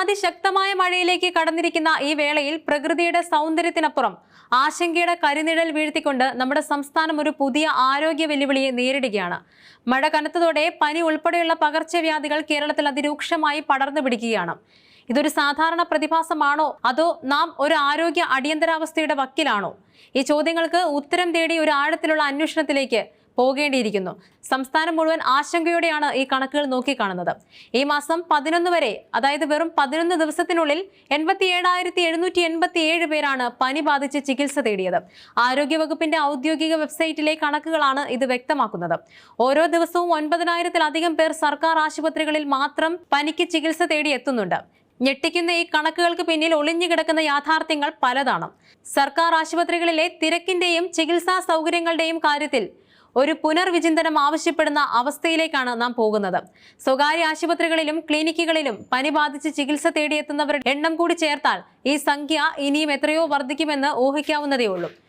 അതിശക്തമായ മഴയിലേക്ക് കടന്നിരിക്കുന്ന ഈ വേളയിൽ പ്രകൃതിയുടെ സൗന്ദര്യത്തിനപ്പുറം ആശങ്കയുടെ കരിനിഴൽ വീഴ്ത്തിക്കൊണ്ട് നമ്മുടെ സംസ്ഥാനം ഒരു പുതിയ ആരോഗ്യ വെല്ലുവിളിയെ നേരിടുകയാണ്. മഴ കനത്തതോടെ പനി ഉൾപ്പെടെയുള്ള പകർച്ചവ്യാധികൾ കേരളത്തിൽ അതിരൂക്ഷമായി പടർന്നു പിടിക്കുകയാണ്. ഇതൊരു സാധാരണ പ്രതിഭാസമാണോ? അതോ നാം ഒരു ആരോഗ്യ അടിയന്തരാവസ്ഥയുടെ വക്കിലാണോ? ഈ ചോദ്യങ്ങൾക്ക് ഉത്തരം തേടി ഒരു ആഴത്തിലുള്ള അന്വേഷണത്തിലേക്ക് പോകേണ്ടിയിരിക്കുന്നു. സംസ്ഥാനം മുഴുവൻ ആശങ്കയോടെയാണ് ഈ കണക്കുകൾ നോക്കിക്കാണുന്നത്. ഈ മാസം പതിനൊന്ന് വരെ അതായത് വെറും പതിനൊന്ന് ദിവസത്തിനുള്ളിൽ എൺപത്തി ഏഴായിരത്തി എഴുന്നൂറ്റി എൺപത്തി ഏഴ് പേരാണ് പനി ബാധിച്ച് ചികിത്സ തേടിയത്. ആരോഗ്യവകുപ്പിന്റെ ഔദ്യോഗിക വെബ്സൈറ്റിലെ കണക്കുകളാണ് ഇത് വ്യക്തമാക്കുന്നത്. ഓരോ ദിവസവും ഒൻപതിനായിരത്തിലധികം പേർ സർക്കാർ ആശുപത്രികളിൽ മാത്രം പനിക്ക് ചികിത്സ തേടി എത്തുന്നുണ്ട്. ഞെട്ടിക്കുന്ന ഈ കണക്കുകൾക്ക് പിന്നിൽ ഒളിഞ്ഞു കിടക്കുന്ന യാഥാർത്ഥ്യങ്ങൾ പലതാണ്. സർക്കാർ ആശുപത്രികളിലെ തിരക്കിന്റെയും ചികിത്സാ സൗകര്യങ്ങളുടെയും കാര്യത്തിൽ ഒരു പുനർവിചിന്തനം ആവശ്യപ്പെടുന്ന അവസ്ഥയിലേക്കാണ് നാം പോകുന്നത്. സ്വകാര്യ ആശുപത്രികളിലും ക്ലിനിക്കുകളിലും പനി ബാധിച്ച് ചികിത്സ തേടിയെത്തുന്നവരുടെ എണ്ണം കൂടി ചേർത്താൽ ഈ സംഖ്യ ഇനിയും എത്രയോ വർദ്ധിക്കുമെന്ന് ഊഹിക്കാവുന്നതേ ഉള്ളൂ